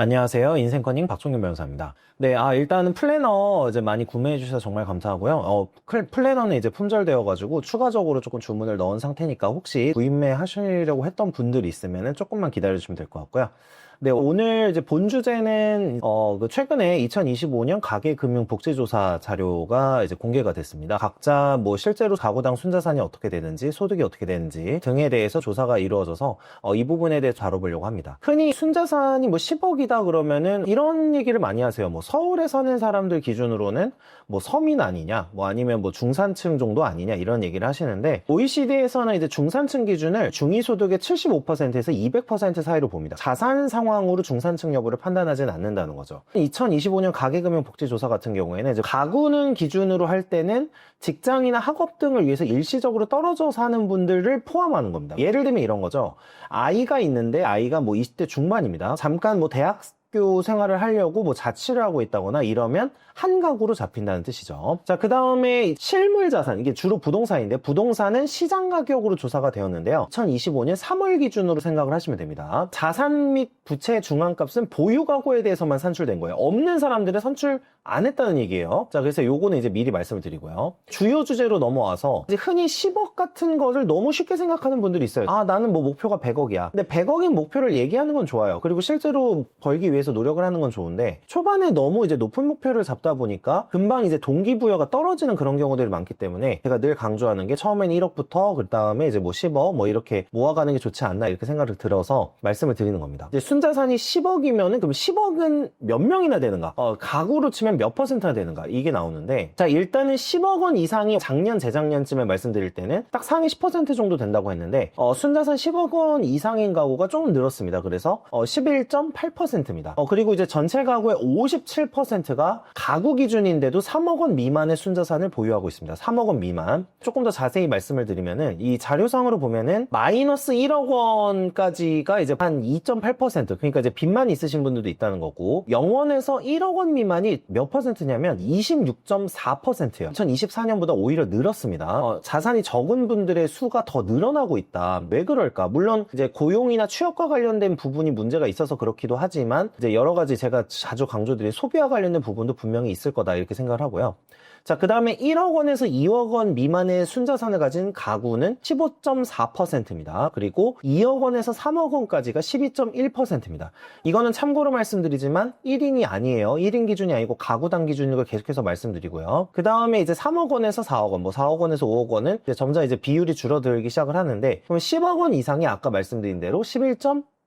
안녕하세요. 인생커닝 박종균 변호사입니다. 네, 아, 일단은 플래너 이제 많이 구매해 주셔서 정말 감사하고요. 어, 클- 플래너는 이제 품절되어가지고 추가적으로 조금 주문을 넣은 상태니까 혹시 구입매 하시려고 했던 분들이 있으면은 조금만 기다려주시면 될 것 같고요. 네, 오늘 이제 본 주제는, 어, 그 최근에 2025년 가계금융복지조사 자료가 이제 공개가 됐습니다. 각자 뭐 실제로 가구당 순자산이 어떻게 되는지, 소득이 어떻게 되는지 등에 대해서 조사가 이루어져서 어, 이 부분에 대해서 다뤄보려고 합니다. 흔히 순자산이 뭐 10억이다 그러면은 이런 얘기를 많이 하세요. 뭐 서울에 사는 사람들 기준으로는 뭐 서민 아니냐, 뭐 아니면 뭐 중산층 정도 아니냐 이런 얘기를 하시는데 OECD에서는 이제 중산층 기준을 중위소득의 75%에서 200% 사이로 봅니다. 자산 상황 으로 중산층 여부를 판단하지는 않는다는 거죠. 2025년 가계금융복지조사 같은 경우에는 이제 가구는 기준으로 할 때는 직장이나 학업 등을 위해서 일시적으로 떨어져 사는 분들을 포함하는 겁니다. 예를 들면 이런 거죠. 아이가 있는데 아이가 뭐 20대 중반입니다. 잠깐 뭐 대학 학교 생활을 하려고 뭐 자취를 하고 있다거나 이러면 한 가구로 잡힌다는 뜻이죠. 자, 그 다음에 실물 자산, 이게 주로 부동산인데 부동산은 시장 가격으로 조사가 되었는데요. 2025년 3월 기준으로 생각을 하시면 됩니다. 자산 및 부채 중앙값은 보유 가구에 대해서만 산출된 거예요. 없는 사람들은 산출 안 했다는 얘기예요. 자, 그래서 요거는 이제 미리 말씀을 드리고요. 주요 주제로 넘어와서 흔히 10억 같은 것을 너무 쉽게 생각하는 분들이 있어요. 아, 나는 뭐 목표가 100억이야. 근데 100억인 목표를 얘기하는 건 좋아요. 그리고 실제로 벌기 위해 서 노력을 하는 건 좋은데 초반에 너무 이제 높은 목표를 잡다 보니까 금방 이제 동기부여가 떨어지는 그런 경우들이 많기 때문에 제가 늘 강조하는 게 처음엔 1억부터 그 다음에 이제 뭐 10억 뭐 이렇게 모아가는 게 좋지 않나 이렇게 생각을 들어서 말씀을 드리는 겁니다. 이제 순자산이 10억이면은 그럼 10억은 몇 명이나 되는가? 어, 가구로 치면 몇 퍼센트나 되는가? 이게 나오는데 자 일단은 10억 원 이상이 작년 재작년쯤에 말씀드릴 때는 딱 상위 10% 정도 된다고 했는데 어, 순자산 10억 원 이상인 가구가 조금 늘었습니다. 그래서 어, 11.8%입니다. 어, 그리고 이제 전체 가구의 57%가 가구 기준인데도 3억 원 미만의 순자산을 보유하고 있습니다. 3억 원 미만. 조금 더 자세히 말씀을 드리면은 이 자료상으로 보면은 마이너스 1억 원까지가 이제 한 2.8% 그러니까 이제 빚만 있으신 분들도 있다는 거고 0원에서 1억 원 미만이 몇 퍼센트냐면 26.4%예요. 2024년보다 오히려 늘었습니다. 어, 자산이 적은 분들의 수가 더 늘어나고 있다. 왜 그럴까? 물론 이제 고용이나 취업과 관련된 부분이 문제가 있어서 그렇기도 하지만 이제 여러 가지 제가 자주 강조드린 소비와 관련된 부분도 분명히 있을 거다 이렇게 생각을 하고요. 자, 그 다음에 1억 원에서 2억 원 미만의 순자산을 가진 가구는 15.4%입니다. 그리고 2억 원에서 3억 원까지가 12.1%입니다. 이거는 참고로 말씀드리지만 1인이 아니에요. 1인 기준이 아니고 가구당 기준인 걸 계속해서 말씀드리고요. 그 다음에 이제 3억 원에서 4억 원, 뭐 4억 원에서 5억 원은 이제 점점 이제 비율이 줄어들기 시작을 하는데 그럼 10억 원 이상이 아까 말씀드린 대로 11.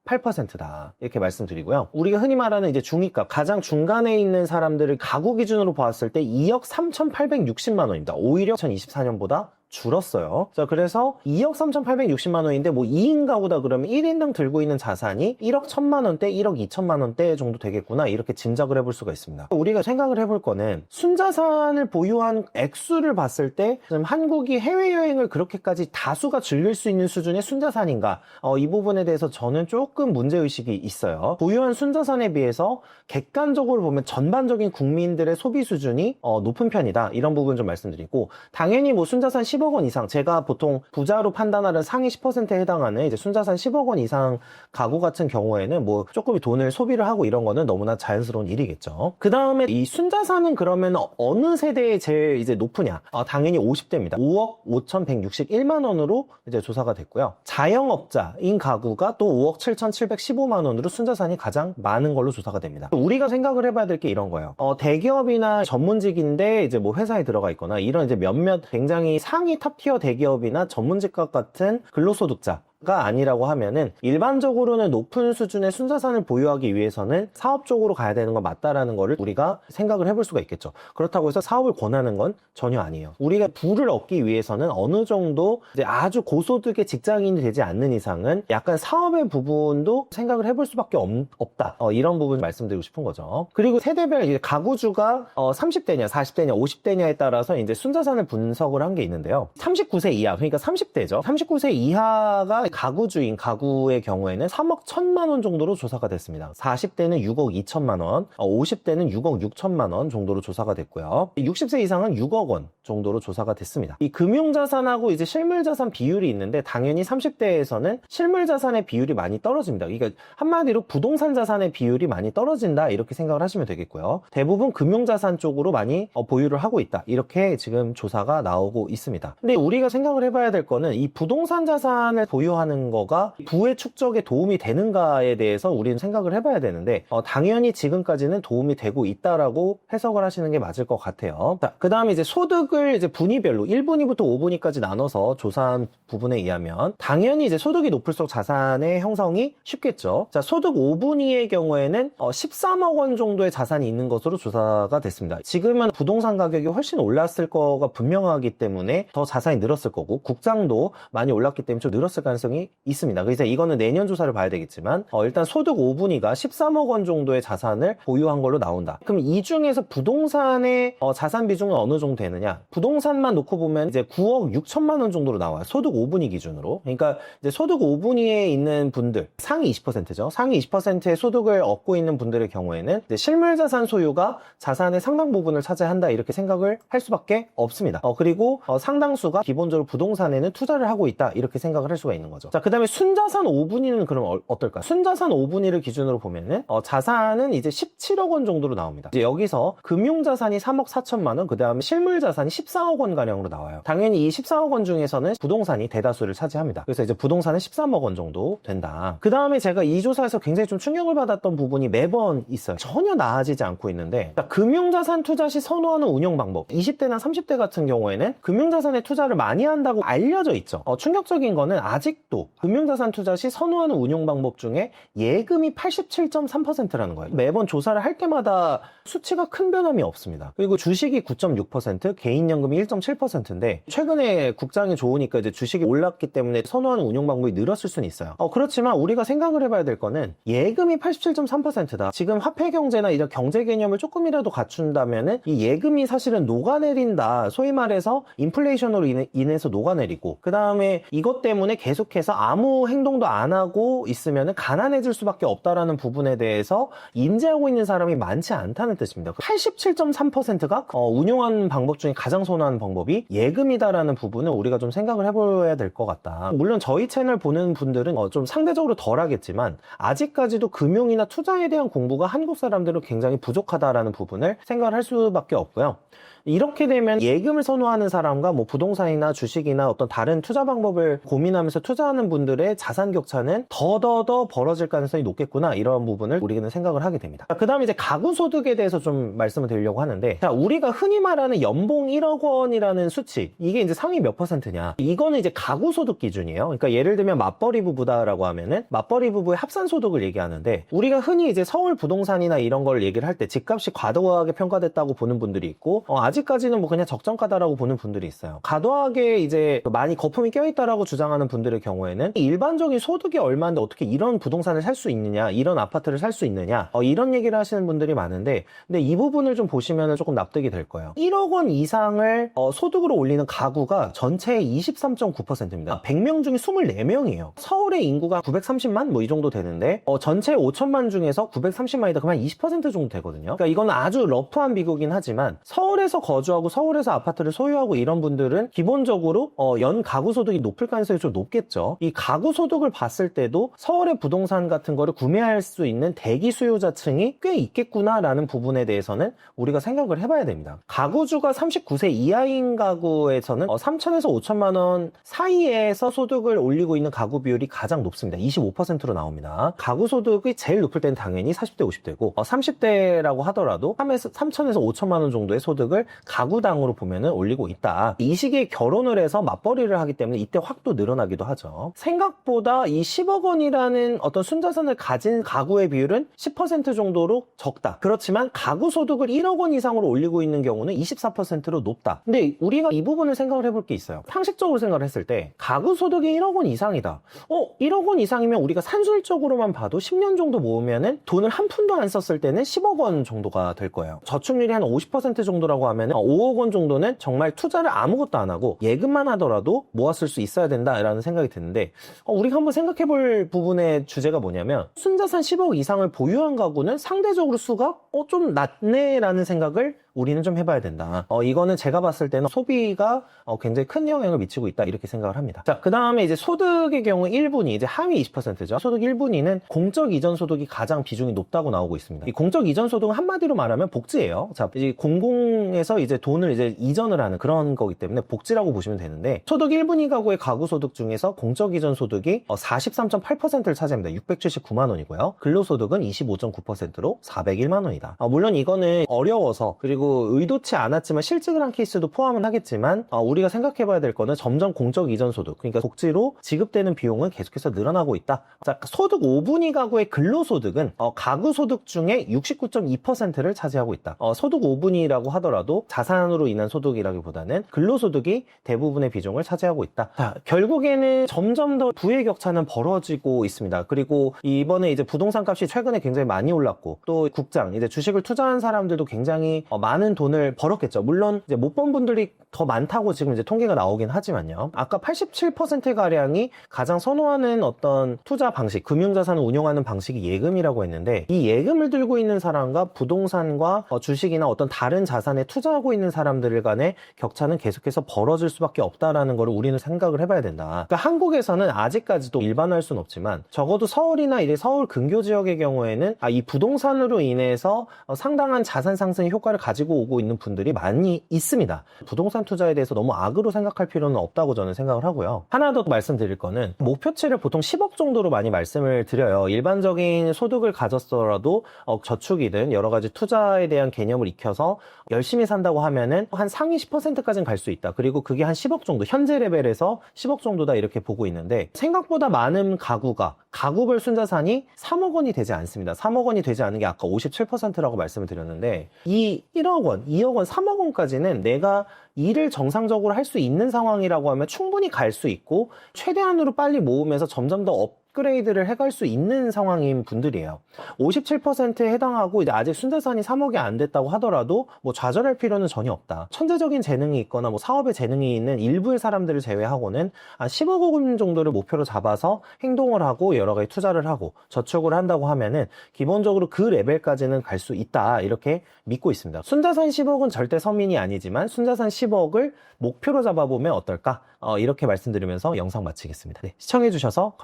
8%다. 이렇게 말씀드리고요. 우리가 흔히 말하는 이제 중위값, 가장 중간에 있는 사람들을 가구 기준으로 봤을 때 2억 3,860만 원입니다. 오히려 2024년보다 줄었어요. 자, 그래서 2억 3,860만 원인데 뭐 2인 가구다 그러면 1인당 들고 있는 자산이 1억 1천만 원대, 1억 2천만 원대 정도 되겠구나. 이렇게 짐작을 해볼 수가 있습니다. 우리가 생각을 해볼 거는 순자산을 보유한 액수를 봤을 때 한국이 해외여행을 그렇게까지 다수가 즐길 수 있는 수준의 순자산인가? 어, 이 부분에 대해서 저는 조금 문제의식이 있어요. 보유한 순자산에 비해서 객관적으로 보면 전반적인 국민들의 소비 수준이 어, 높은 편이다. 이런 부분 좀 말씀드리고 당연히 뭐 순자산 10억 원 이상 제가 보통 부자로 판단하는 상위 10%에 해당하는 이제 순자산 10억 원 이상 가구 같은 경우에는 뭐 조금 돈을 소비를 하고 이런 거는 너무나 자연스러운 일이겠죠. 그 다음에 이 순자산은 그러면 어느 세대에 제일 이제 높으냐? 아, 당연히 50대입니다. 5억 5,161만 원으로 이제 조사가 됐고요. 자영업자인 가구가 또 5억 7,715만 원으로 순자산이 가장 많은 걸로 조사가 됩니다. 우리가 생각을 해봐야 될 게 이런 거예요. 어, 대기업이나 전문직인데 이제 뭐 회사에 들어가 있거나 이런 이제 몇몇 굉장히 상위 탑티어 대기업이나 전문직과 같은 근로소득자 가 아니라고 하면은 일반적으로는 높은 수준의 순자산을 보유하기 위해서는 사업 쪽으로 가야 되는 건 맞다라는 거를 우리가 생각을 해볼 수가 있겠죠. 그렇다고 해서 사업을 권하는 건 전혀 아니에요. 우리가 부를 얻기 위해서는 어느 정도 아주 고소득의 직장인이 되지 않는 이상은 약간 사업의 부분도 생각을 해볼 수밖에 없, 다 이런 부분 말씀드리고 싶은 거죠. 그리고 세대별 이제 가구주가 어, 30대냐, 40대냐, 50대냐에 따라서 이제 순자산을 분석을 한 게 있는데요. 39세 이하, 그러니까 30대죠. 39세 이하가 가구 주인 가구의 경우에는 3억 1천만 원 정도로 조사가 됐습니다. 40대는 6억 2천만 원, 50대는 6억 6천만 원 정도로 조사가 됐고요. 60세 이상은 6억 원 정도로 조사가 됐습니다. 이 금융자산하고 이제 실물자산 비율이 있는데 당연히 30대에서는 실물자산의 비율이 많이 떨어집니다. 그러니까 한마디로 부동산 자산의 비율이 많이 떨어진다 이렇게 생각을 하시면 되겠고요. 대부분 금융자산 쪽으로 많이 어, 보유를 하고 있다. 이렇게 지금 조사가 나오고 있습니다. 근데 우리가 생각을 해봐야 될 거는 이 부동산 자산을 보유하는 거가 부의 축적에 도움이 되는가에 대해서 우리는 생각을 해봐야 되는데 어, 당연히 지금까지는 도움이 되고 있다라고 해석을 하시는 게 맞을 것 같아요. 자, 그 다음에 이제 소득을 이제 분위별로 1분위부터 5분위까지 나눠서 조사한 부분에 의하면 당연히 이제 소득이 높을수록 자산의 형성이 쉽겠죠. 자, 소득 5분위의 경우에는 어, 13억 원 정도의 자산이 있는 것으로 조사가 됐습니다. 지금은 부동산 가격이 훨씬 올랐을 거가 분명하기 때문에 더 자산이 늘었을 거고 국장도 많이 올랐기 때문에 좀 늘었을 가능성이 있습니다. 그래서 이거는 내년 조사를 봐야 되겠지만 어, 일단 소득 5분위가 13억 원 정도의 자산을 보유한 걸로 나온다. 그럼 이 중에서 부동산의 어, 자산 비중은 어느 정도 되느냐? 부동산만 놓고 보면 이제 9억 6천만 원 정도로 나와요. 소득 5분위 기준으로. 그러니까 이제 소득 5분위에 있는 분들 상위 20%죠. 상위 20%의 소득을 얻고 있는 분들의 경우에는 실물 자산 소유가 자산의 상당 부분을 차지한다 이렇게 생각을 할 수밖에 없습니다. 어, 그리고 어, 상당수가 기본적으로 부동산에는 투자를 하고 있다 이렇게 생각을 할 수가 있는 거죠. 자, 그 다음에 순자산 5분위는 그럼 어, 어떨까? 순자산 5분위를 기준으로 보면은 어, 자산은 이제 17억 원 정도로 나옵니다. 이제 여기서 금융자산이 3억 4천만 원, 그 다음에 실물자산이 14억 원 가량으로 나와요. 당연히 이 14억 원 중에서는 부동산이 대다수를 차지합니다. 그래서 이제 부동산은 13억 원 정도 된다. 그 다음에 제가 이 조사에서 굉장히 좀 충격을 받았던 부분이 매번 있어요. 전혀 나아지지 않고 있는데 자, 금융자산 투자 시 선호하는 운영 방법. 20대나 30대 같은 경우에는 금융자산에 투자를 많이 한다고 알려져 있죠. 어, 충격적인 거는 아직 도 금융자산 투자 시 선호하는 운용 방법 중에 예금이 87.3%라는 거예요. 매번 조사를 할 때마다 수치가 큰 변함이 없습니다. 그리고 주식이 9.6%, 개인연금이 1.7%인데 최근에 국장이 좋으니까 이제 주식이 올랐기 때문에 선호하는 운용 방법이 늘었을 수는 있어요. 어, 그렇지만 우리가 생각을 해봐야 될 거는 예금이 87.3%다. 지금 화폐 경제나 이런 경제 개념을 조금이라도 갖춘다면은 이 예금이 사실은 녹아내린다. 소위 말해서 인플레이션으로 인해, 인해서 녹아내리고 그 다음에 이것 때문에 계속해서 아무 행동도 안 하고 있으면은 가난해질 수밖에 없다라는 부분에 대해서 인지하고 있는 사람이 많지 않다는 뜻입니다. 87.3%가 어, 운용하는 방법 중에 가장 선호하는 방법이 예금이다라는 부분을 우리가 좀 생각을 해봐야 될 것 같다. 물론 저희 채널 보는 분들은 어, 좀 상대적으로 덜 하겠지만 아직까지도 금융이나 투자에 대한 공부가 한국 사람들은 굉장히 부족하다라는 부분을 생각을 할 수밖에 없고요. 이렇게 되면 예금을 선호하는 사람과 뭐 부동산이나 주식이나 어떤 다른 투자 방법을 고민하면서 투자하는 분들의 자산 격차는 더더더 벌어질 가능성이 높겠구나 이런 부분을 우리는 생각을 하게 됩니다. 그 다음에 이제 가구 소득에 대해서 좀 말씀을 드리려고 하는데 자 우리가 흔히 말하는 연봉 1억 원이라는 수치 이게 이제 상위 몇 퍼센트냐 이거는 이제 가구 소득 기준이에요. 그러니까 예를 들면 맞벌이 부부다라고 하면은 맞벌이 부부의 합산 소득을 얘기하는데 우리가 흔히 이제 서울 부동산이나 이런 걸 얘기를 할 때 집값이 과도하게 평가됐다고 보는 분들이 있고 어, 아직까지는 뭐 그냥 적정가다라고 보는 분들이 있어요. 과도하게 이제 많이 거품이 껴있다라고 주장하는 분들의 경우에는 일반적인 소득이 얼마인데 어떻게 이런 부동산을 살 수 있느냐, 이런 아파트를 살 수 있느냐, 어, 이런 얘기를 하시는 분들이 많은데, 근데 이 부분을 좀 보시면 조금 납득이 될 거예요. 1억 원 이상을 어, 소득으로 올리는 가구가 전체의 23.9%입니다. 100명 중에 24명이에요. 서울의 인구가 930만 뭐 이 정도 되는데 어, 전체 5천만 중에서 930만이다 그러면 20% 정도 되거든요. 그러니까 이건 아주 러프한 비교긴 하지만 서울에서 거주하고 서울에서 아파트를 소유하고 이런 분들은 기본적으로 어, 연 가구 소득이 높을 가능성이 좀 높겠죠. 이 가구 소득을 봤을 때도 서울의 부동산 같은 거를 구매할 수 있는 대기 수요자층이 꽤 있겠구나라는 부분에 대해서는 우리가 생각을 해봐야 됩니다. 가구주가 39세 이하인 가구에서는 어, 3천에서 5천만 원 사이에서 소득을 올리고 있는 가구 비율이 가장 높습니다. 25%로 나옵니다. 가구 소득이 제일 높을 때는 당연히 40대, 50대고 어, 30대라고 하더라도 3에서 3천에서 5천만 원 정도의 소득을 가구당으로 보면은 올리고 있다. 이 시기에 결혼을 해서 맞벌이를 하기 때문에 이때 확 또 늘어나기도 하죠. 생각보다 이 10억 원이라는 어떤 순자산을 가진 가구의 비율은 10% 정도로 적다. 그렇지만 가구 소득을 1억 원 이상으로 올리고 있는 경우는 24%로 높다. 근데 우리가 이 부분을 생각을 해볼 게 있어요. 상식적으로 생각을 했을 때 가구 소득이 1억 원 이상이다. 어, 1억 원 이상이면 우리가 산술적으로만 봐도 10년 정도 모으면은 돈을 한 푼도 안 썼을 때는 10억 원 정도가 될 거예요. 저축률이 한 50% 정도라고 하면 하면 5억 원 정도는 정말 투자를 아무것도 안 하고 예금만 하더라도 모았을 수 있어야 된다라는 생각이 드는데 어, 우리가 한번 생각해 볼 부분의 주제가 뭐냐면 순자산 10억 이상을 보유한 가구는 상대적으로 수가 어, 좀 낮네라는 생각을 우리는 좀 해봐야 된다. 어, 이거는 제가 봤을 때는 소비가 어, 굉장히 큰 영향을 미치고 있다 이렇게 생각을 합니다. 자, 그 다음에 이제 소득의 경우 1분위 이제 하위 20%죠. 소득 1분위는 공적 이전 소득이 가장 비중이 높다고 나오고 있습니다. 이 공적 이전 소득은 한마디로 말하면 복지예요. 자, 이 공공에서 이제 돈을 이제 이전을 하는 그런 거기 때문에 복지라고 보시면 되는데 소득 1분위 가구의 가구 소득 중에서 공적 이전 소득이 어, 43.8%를 차지합니다. 679만 원이고요. 근로소득은 25.9%로 401만 원이다. 어, 물론 이거는 어려워서 그리고 의도치 않았지만 실직을 한 케이스도 포함은 하겠지만 어, 우리가 생각해봐야 될 거는 점점 공적 이전 소득 그러니까 복지로 지급되는 비용은 계속해서 늘어나고 있다. 자, 소득 5분위 가구의 근로소득은 어, 가구 소득 중에 69.2%를 차지하고 있다. 어, 소득 5분위라고 하더라도 자산으로 인한 소득이라기보다는 근로소득이 대부분의 비중을 차지하고 있다. 자, 결국에는 점점 더 부의 격차는 벌어지고 있습니다. 그리고 이번에 이제 부동산 값이 최근에 굉장히 많이 올랐고 또 국장 이제 주식을 투자한 사람들도 굉장히 어, 많은 돈을 벌었겠죠. 물론 이제 못 번 분들이 더 많다고 지금 이제 통계가 나오긴 하지만요. 아까 87% 가량이 가장 선호하는 어떤 투자 방식, 금융자산을 운용하는 방식이 예금이라고 했는데 이 예금을 들고 있는 사람과 부동산과 어, 주식이나 어떤 다른 자산에 투자하고 있는 사람들 간의 격차는 계속해서 벌어질 수밖에 없다라는 걸 우리는 생각을 해봐야 된다. 그러니까 한국에서는 아직까지도 일반화할 수는 없지만 적어도 서울이나 이제 서울 근교 지역의 경우에는 아, 이 부동산으로 인해서 어, 상당한 자산 상승 효과를 가지고 오고 있는 분들이 많이 있습니다. 부동산 투자에 대해서 너무 악으로 생각할 필요는 없다고 저는 생각을 하고요. 하나 더 말씀드릴 거는 목표치를 보통 10억 정도로 많이 말씀을 드려요. 일반적인 소득을 가졌더라도 어, 저축이든 여러 가지 투자에 대한 개념을 익혀서 열심히 산다고 하면은 한 상위 10%까지는 갈 수 있다. 그리고 그게 한 10억 정도, 현재 레벨에서 10억 정도다 이렇게 보고 있는데 생각보다 많은 가구가 가구별 순자산이 3억 원이 되지 않습니다. 3억 원이 되지 않은 게 아까 57%라고 말씀을 드렸는데 이 1억 원, 2억 원, 3억 원까지는 내가 일을 정상적으로 할 수 있는 상황이라고 하면 충분히 갈 수 있고 최대한으로 빨리 모으면서 점점 더 업 그레이드를 해갈 수 있는 상황인 분들이에요. 57%에 해당하고 이제 아직 순자산이 3억이 안 됐다고 하더라도 뭐 좌절할 필요는 전혀 없다. 천재적인 재능이 있거나 뭐 사업에 재능이 있는 일부의 사람들을 제외하고는 한 10억 원 정도를 목표로 잡아서 행동을 하고 여러 가지 투자를 하고 저축을 한다고 하면은 기본적으로 그 레벨까지는 갈 수 있다 이렇게 믿고 있습니다. 순자산 10억은 절대 서민이 아니지만 순자산 10억을 목표로 잡아보면 어떨까? 어, 이렇게 말씀드리면서 영상 마치겠습니다. 네, 시청해주셔서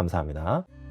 감사합니다.